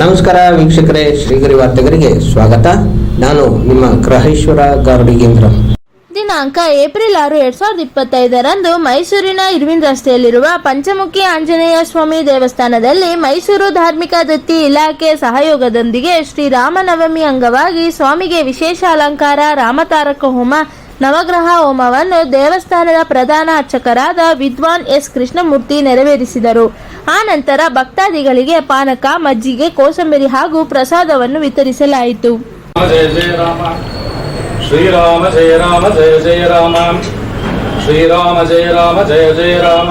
ನಮಸ್ಕಾರ ವೀಕ್ಷಕರೇ, ಶ್ರೀಗರಿ ವಾರ್ತೆಗರಿಗೆ ಸ್ವಾಗತ. ನಾನು ನಿಮ್ಮ ಗ್ರಹೇಶ್ವರ ಗಾರ್ಡಿಗೇಂದ್ರ ದಿನಾಂಕ ಏಪ್ರಿಲ್ ಆರು, ಎರಡ್ ಸಾವಿರದ ಇಪ್ಪತ್ತೈದರಂದು ಮೈಸೂರಿನ ಇರ್ವಿನ್ ರಸ್ತೆಯಲ್ಲಿರುವ ಪಂಚಮುಖಿ ಆಂಜನೇಯ ಸ್ವಾಮಿ ದೇವಸ್ಥಾನದಲ್ಲಿ ಮೈಸೂರು ಧಾರ್ಮಿಕ ದತ್ತಿ ಇಲಾಖೆ ಸಹಯೋಗದೊಂದಿಗೆ ಶ್ರೀರಾಮನವಮಿ ಅಂಗವಾಗಿ ಸ್ವಾಮಿಗೆ ವಿಶೇಷ ಅಲಂಕಾರ, ರಾಮತಾರಕ ಹೋಮ, ನವಗ್ರಹ ಹೋಮವನ್ನು ದೇವಸ್ಥಾನದ ಪ್ರಧಾನ ಅರ್ಚಕರಾದ ವಿದ್ವಾನ್ ಎಸ್ ಕೃಷ್ಣಮೂರ್ತಿ ನೆರವೇರಿಸಿದರು. ಆ ನಂತರ ಭಕ್ತಾದಿಗಳಿಗೆ ಪಾನಕ, ಮಜ್ಜಿಗೆ, ಕೋಸಂಬರಿ ಹಾಗೂ ಪ್ರಸಾದವನ್ನು ವಿತರಿಸಲಾಯಿತು. ಶ್ರೀರಾಮ ಜಯ ರಾಮ, ಜಯ ಜಯ ರಾಮ. ಶ್ರೀರಾಮ ಜಯ ರಾಮ, ಜಯ ಜಯ ರಾಮ.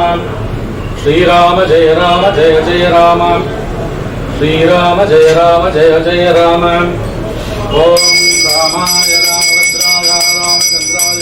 ಶ್ರೀರಾಮ ಜಯ ರಾಮ, ಜಯ ಜಯ ರಾಮ. ಶ್ರೀರಾಮ ಜಯ ರಾಮ, ಜಯ ಜಯ ರಾಮ. ಓಂ ರಾಮಾಯ ರಾಮ ರಾಮಚಂದ್ರಾಯ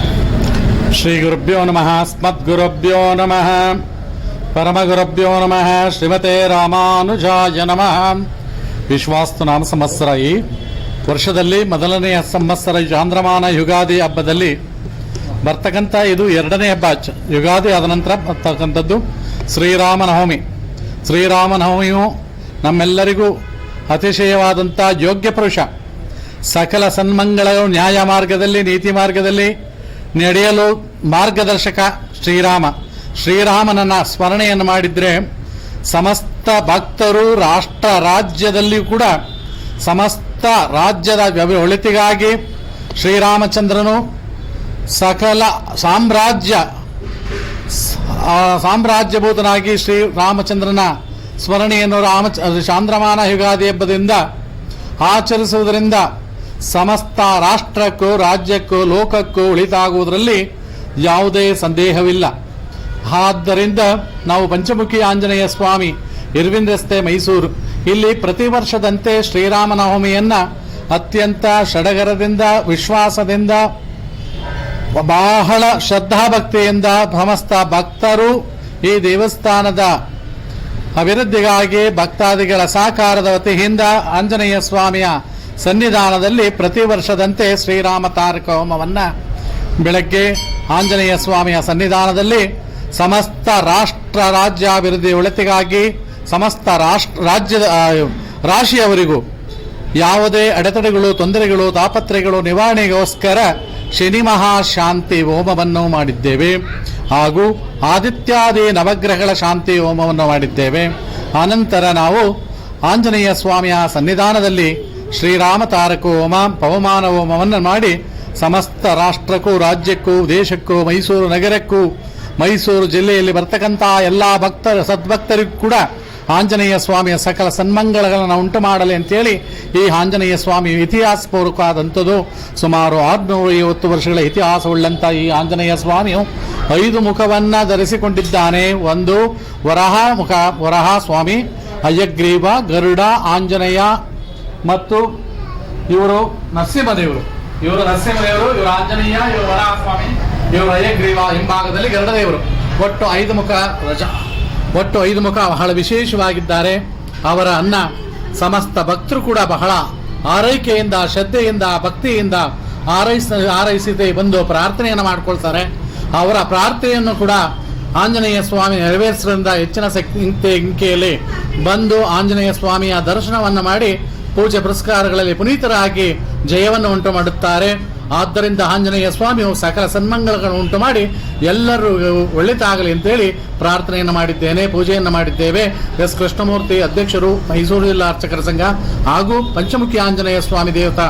ಶ್ರೀ ಗುರುಭ್ಯೋ ನಮಃ ಸ್ಮದ್ಗುರುಭ್ಯೋ ನಮಃ ಪರಮ ಗುರುಭ್ಯೋ ನಮಃ ಶ್ರೀಮತೆ ರಾಮಾನುಜಾಯ ನಮಃ ವಿಶ್ವಾಸ್ತು ನಾಮ ಸಂವತ್ಸರ ಈ ವರ್ಷದಲ್ಲಿ ಮೊದಲನೆಯ ಸಂವತ್ಸರ ಚಾಂದ್ರಮಾನ ಯುಗಾದಿ ಹಬ್ಬದಲ್ಲಿ ಬರ್ತಕ್ಕಂಥ ಇದು ಎರಡನೇ ಹಬ್ಬ. ಯುಗಾದಿ ಆದ ನಂತರ ಬರ್ತಕ್ಕಂಥದ್ದು ಶ್ರೀರಾಮನವಮಿ. ಶ್ರೀರಾಮನವಮಿಯು ನಮ್ಮೆಲ್ಲರಿಗೂ ಅತಿಶಯವಾದಂಥ ಯೋಗ್ಯ ಪುರುಷ. ಸಕಲ ಸನ್ಮಂಗಳ ನ್ಯಾಯ ಮಾರ್ಗದಲ್ಲಿ, ನೀತಿ ಮಾರ್ಗದಲ್ಲಿ ನಡೆಯಲು ಮಾರ್ಗದರ್ಶಕ ಶ್ರೀರಾಮ. ಶ್ರೀರಾಮನನ್ನ ಸ್ಮರಣೆಯನ್ನು ಮಾಡಿದ್ರೆ ಸಮಸ್ತ ಭಕ್ತರು ರಾಷ್ಟ್ರ ರಾಜ್ಯದಲ್ಲಿಯೂ ಕೂಡ ಸಮಸ್ತ ರಾಜ್ಯದ ಒಳಿತಿಗಾಗಿ ಶ್ರೀರಾಮಚಂದ್ರನು ಸಕಲ ಸಾಮ್ರಾಜ್ಯ ಸಾಮ್ರಾಜ್ಯಭೂತನಾಗಿ ಶ್ರೀ ರಾಮಚಂದ್ರನ ಸ್ಮರಣೆಯನ್ನು ರಾಮ ಚಾಂದ್ರಮಾನ ಯುಗಾದಿ ಹಬ್ಬದಿಂದ ಆಚರಿಸುವುದರಿಂದ ಸಮಸ್ತ ರಾಷ್ಟ್ರಕ್ಕೂ, ರಾಜ್ಯಕ್ಕೂ, ಲೋಕಕ್ಕೂ ಒಳಿತಾಗುವುದರಲ್ಲಿ ಯಾವುದೇ ಸಂದೇಹವಿಲ್ಲ. ಆದ್ದರಿಂದ ನಾವು ಪಂಚಮುಖಿ ಆಂಜನೇಯ ಸ್ವಾಮಿ ಇರ್ವಿನ್ ರಸ್ತೆ ಮೈಸೂರು. ಇಲ್ಲಿ ಪ್ರತಿ ವರ್ಷದಂತೆ ಶ್ರೀರಾಮನವಮಿಯನ್ನ ಅತ್ಯಂತ ಷಡಗರದಿಂದ, ವಿಶ್ವಾಸದಿಂದ, ಬಹಳ ಶ್ರದ್ಧಾಭಕ್ತಿಯಿಂದ ಸಮಸ್ತ ಭಕ್ತರು ಈ ದೇವಸ್ಥಾನದ ಅಭಿವೃದ್ಧಿಗಾಗಿ ಭಕ್ತಾದಿಗಳ ಸಹಕಾರದ ವತಿಯಿಂದ ಆಂಜನೇಯ ಸ್ವಾಮಿಯ ಸನ್ನಿಧಾನದಲ್ಲಿ ಪ್ರತಿ ವರ್ಷದಂತೆ ಶ್ರೀರಾಮ ತಾರಕ ಹೋಮವನ್ನು ಬೆಳಗ್ಗೆ ಆಂಜನೇಯ ಸ್ವಾಮಿಯ ಸನ್ನಿಧಾನದಲ್ಲಿ ಸಮಸ್ತ ರಾಷ್ಟ್ರ ರಾಜ್ಯಾಭಿವೃದ್ಧಿ ಒಳಿತಿಗಾಗಿ ಸಮಸ್ತ ರಾಷ್ಟ್ರ, ರಾಜ್ಯದ ರಾಶಿಯವರಿಗೂ ಯಾವುದೇ ಅಡೆತಡೆಗಳು, ತೊಂದರೆಗಳು ತಾಪತ್ರೆಗಳು ನಿವಾರಣೆಗೋಸ್ಕರ ಶನಿ ಮಹಾಶಾಂತಿ ಹೋಮವನ್ನು ಮಾಡಿದ್ದೇವೆ. ಹಾಗೂ ಆದಿತ್ಯಾದಿ ನವಗ್ರಹಗಳ ಶಾಂತಿ ಹೋಮವನ್ನು ಮಾಡಿದ್ದೇವೆ. ಆನಂತರ ನಾವು ಆಂಜನೇಯ ಸ್ವಾಮಿಯ ಸನ್ನಿಧಾನದಲ್ಲಿ ಶ್ರೀರಾಮ ತಾರಕೋ ಹೋಮ ಪವಮಾನ ಹೋಮವನ್ನು ಮಾಡಿ ಸಮಸ್ತ ರಾಷ್ಟ್ರಕ್ಕೂ, ರಾಜ್ಯಕ್ಕೂ, ದೇಶಕ್ಕೂ, ಮೈಸೂರು ನಗರಕ್ಕೂ, ಮೈಸೂರು ಜಿಲ್ಲೆಯಲ್ಲಿ ಬರ್ತಕ್ಕಂಥ ಎಲ್ಲ ಭಕ್ತರ, ಸದ್ಭಕ್ತರಿಗೂ ಕೂಡ ಆಂಜನೇಯ ಸ್ವಾಮಿಯ ಸಕಲ ಸನ್ಮಂಗಳಗಳನ್ನು ಉಂಟು ಮಾಡಲಿ ಅಂತೇಳಿ ಈ ಆಂಜನೇಯ ಸ್ವಾಮಿ ಇತಿಹಾಸಪೂರ್ವಕವಾದಂಥದ್ದು ಸುಮಾರು ಆರುನೂರ ಐವತ್ತು ವರ್ಷಗಳ ಇತಿಹಾಸವುಳ್ಳಂಥ ಈ ಆಂಜನೇಯ ಸ್ವಾಮಿಯು ಐದು ಮುಖವನ್ನ ಧರಿಸಿಕೊಂಡಿದ್ದಾನೆ. ಒಂದು ವರಹ ಮುಖ, ವರಹ ಸ್ವಾಮಿ ಅಯ್ಯಗ್ರೀವ ಗರುಡ, ಆಂಜನೇಯ ಮತ್ತು ಇವರು ನರಸಿಂಹದೇವರು. ಇವರು ನರಸಿಂಹದೇವರು, ಇವರು ಆಂಜನೇಯ, ಇವರು ವರಹ ಸ್ವಾಮಿ ಇವರು ಅಯ್ಯಗ್ರೀವ ಹಿಂಭಾಗದಲ್ಲಿ ಗರುಡದೇವರು. ಒಟ್ಟು ಐದು ಮುಖ ರಜ. ಒಟ್ಟು ಐದು ಮುಖ ಬಹಳ ವಿಶೇಷವಾಗಿದ್ದಾರೆ. ಅವರ ಅನ್ನ ಸಮಸ್ತ ಭಕ್ತರು ಕೂಡ ಬಹಳ ಆರೈಕೆಯಿಂದ, ಶ್ರದ್ಧೆಯಿಂದ, ಭಕ್ತಿಯಿಂದ ಆರೈಸ, ಆರೈಸಿದೆ ಬಂದು ಪ್ರಾರ್ಥನೆಯನ್ನು ಮಾಡಿಕೊಳ್ತಾರೆ. ಅವರ ಪ್ರಾರ್ಥನೆಯನ್ನು ಕೂಡ ಆಂಜನೇಯ ಸ್ವಾಮಿ ನೆರವೇರಿಸೋದ್ರಿಂದ ಹೆಚ್ಚಿನ ಶಕ್ತಿ ಇಂಕೆಯಲ್ಲಿ ಬಂದು ಆಂಜನೇಯ ಸ್ವಾಮಿಯ ದರ್ಶನವನ್ನು ಮಾಡಿ ಪೂಜೆ ಪುರಸ್ಕಾರಗಳಲ್ಲಿ ಪುನೀತರಾಗಿ ಜಯವನ್ನು ಉಂಟು ಮಾಡುತ್ತಾರೆ. ಆದ್ದರಿಂದ ಆಂಜನೇಯ ಸ್ವಾಮಿಯು ಸಕಲ ಸನ್ಮಂಗಳಗಳನ್ನು ಉಂಟು ಮಾಡಿ ಎಲ್ಲರೂ ಒಳ್ಳೆಯದಾಗಲಿ ಅಂತೇಳಿ ಪ್ರಾರ್ಥನೆಯನ್ನು ಮಾಡಿದ್ದೇನೆ, ಪೂಜೆಯನ್ನು ಮಾಡಿದ್ದೇವೆ. ಎಸ್ ಕೃಷ್ಣಮೂರ್ತಿ ಅಧ್ಯಕ್ಷರು, ಮೈಸೂರು ಜಿಲ್ಲಾ ಅರ್ಚಕರ ಸಂಘ ಹಾಗೂ ಪಂಚಮುಖಿ ಆಂಜನೇಯ ಸ್ವಾಮಿ ದೇವತಾ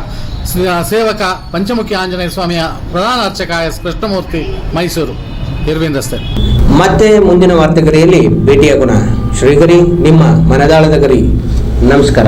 ಸೇವಕ ಪಂಚಮುಖಿ ಆಂಜನೇಯ ಸ್ವಾಮಿಯ ಪ್ರಧಾನ ಅರ್ಚಕ ಎಸ್ ಕೃಷ್ಣಮೂರ್ತಿ ಮೈಸೂರು ಇರ್ವಿನ್ ಮತ್ತೆ ಮುಂದಿನ ವಾರ್ತೆಗರಿಯಲ್ಲಿ ಭೇಟಿಯಾಗೋಣ. ಶ್ರೀಗರಿ ನಿಮ್ಮ ಮನದಾಳದ ಗರಿ. ನಮಸ್ಕಾರ.